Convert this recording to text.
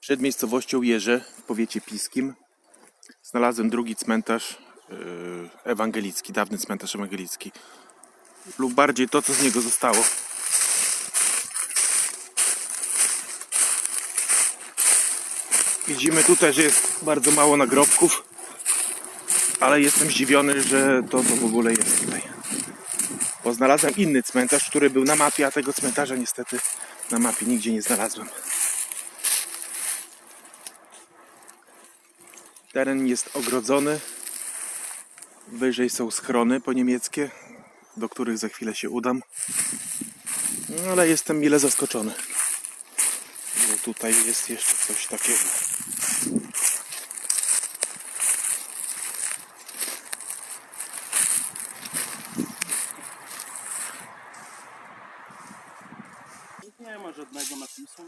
Przed miejscowością Jeże w powiecie piskim znalazłem drugi cmentarz yy, ewangelicki, dawny cmentarz ewangelicki. Lub bardziej to, co z niego zostało. Widzimy tutaj, że jest bardzo mało nagrobków, ale jestem zdziwiony, że to, to w ogóle jest tutaj. Bo znalazłem inny cmentarz, który był na mapie, a tego cmentarza niestety na mapie nigdzie nie znalazłem. Teren jest ogrodzony. Wyżej są schrony po niemieckie, do których za chwilę się udam. No, ale jestem mile zaskoczony. Bo tutaj jest jeszcze coś takiego. Nie ma żadnego napisu.